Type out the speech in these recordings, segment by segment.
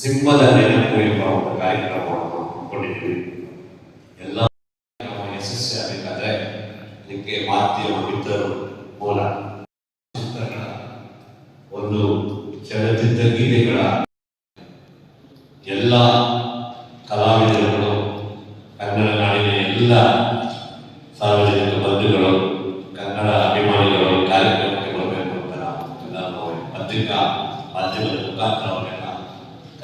ಸಿಂಹದ ನೆನಪು ಎಂಬ ಒಂದು ಕಾರ್ಯಕ್ರಮವನ್ನು ಹಮ್ಮಿಕೊಂಡಿದ್ವಿ. ಎಲ್ಲ ಯಶಸ್ವಿ ಯಶಸ್ವಿಯಾಗಬೇಕಾದ್ರೆ ಅದಕ್ಕೆ ಮಾಧ್ಯಮ ಮಿತ್ರರು ಮೂಲ. ಒಂದು ಚಲಚಿತ್ರ ಗೀತೆಗಳ ಎಲ್ಲ ಕಲಾವಿದರುಗಳು ಕನ್ನಡ ನಾಡಿನ ಎಲ್ಲ ಸಾರ್ವಜನಿಕ ಬಂಧುಗಳು, ಕನ್ನಡ ಅಭಿಮಾನಿಗಳು ಕಾರ್ಯಕ್ರಮಕ್ಕೆ ಬರಬೇಕು ಅಂತ ನಾವು ಪತ್ರಿಕಾ ಮಾಧ್ಯಮದ ಮುಖಾಂತರ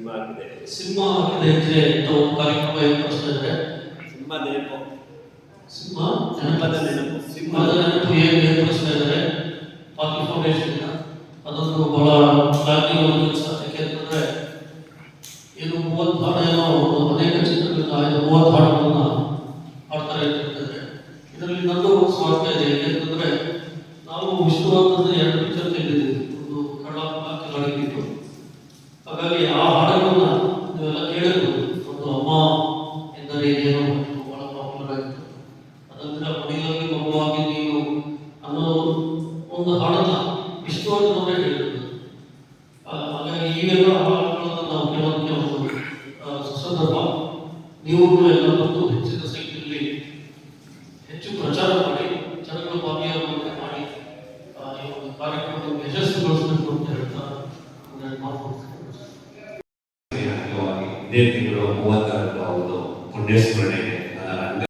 ಸಿಂಹ ಆಗಿದೆ ಸಿನಿಮಾ ಆಗಿದೆ ಅಂದ್ರೆ ಒಂದು ಕಾರ್ಯಕ್ರಮ ಏರ್ಪಡಿಸ್ತಾ ಇದ್ದಾರೆ ಸಿನಿಮಾ ನೆನಪು. ಸಿನಿಮಾ? ಜನಪದ ನೆನಪು. ಸಿನಿಮಾದ ನೆನಪು ಏನು ಏರ್ಪಡಿಸ್ತಾ ಇದ್ದಾರೆ? ಪಾಕಿ ಫೌಂಡೇಶನ್ ಅದೊಂದು ಬಹಳ ಶ್ಲಾಘನೀಯವಾದ ಕೆಲಸ ಯಾಕೆಂತಂದ್ರೆ ಏನು ಮೂವತ್ತು ಹಾಡು ಏನೋ ಒಂದು ಅನೇಕ ಚಿತ್ರಗಳಿಂದ ಆಯ್ದ ಮೂವತ್ತು ಹಾಡುಗಳನ್ನ ಹಾಡ್ತಾರೆ ಹೇಳ್ತಿದ್ದಾರೆ ಇದರಲ್ಲಿ ನಂದು ಒಂದು ಸ್ವಾರ್ಥ ಇದೆ. ಯಾಕೆಂತಂದ್ರೆ ನಾವು ವಿಷ್ಣುವರ್ಧನ ಎರಡು ಪಿಕ್ಚರ್ ತೆಗೆದಿದ್ದೀವಿ. ಅನ್ನೋ ಒಂದು ಹಾಡನ್ನ ವಿಷ್ಣುವರ್ಧನ್ ಅವರೇ ಹೇಳಿದ್ರು ಈಗೆಲ್ಲ ಹಾಗಾಗಿ ಇವೆಲ್ಲ ಹಾಡುಗಳನ್ನು ನಾವು ಕೇಳೋದಕ್ಕೆ ಒಂದು ಸುಸಂದರ್ಭ. ನೀವು ಎಲ್ಲ ಬಂದು ಹೆಚ್ಚಿನ ಸಂಖ್ಯೆಯಲ್ಲಿ ಹೆಚ್ಚು ಪ್ರಚಾರ ಮಾಡಿ, ಜನಗಳ ಭಾಗಿಯಾಗುವಂತೆ ಮಾಡಿ ಈ ಒಂದು ಕಾರ್ಯಕ್ರಮವನ್ನು ಯಶಸ್ವಿಗೊಳಿಸಬೇಕು ಅಂತ ಹೇಳ್ತಾ ನನ್ನ ಮಾತು ಮುಗಿಸ್ತೇನೆ. ಅಂಗವಾಗಿ ಇದೇ ತಿಂಗಳು ಮೂವತ್ತಾರರಂದು ಅವರು ಪುಣ್ಯಸ್ಮರಣೆ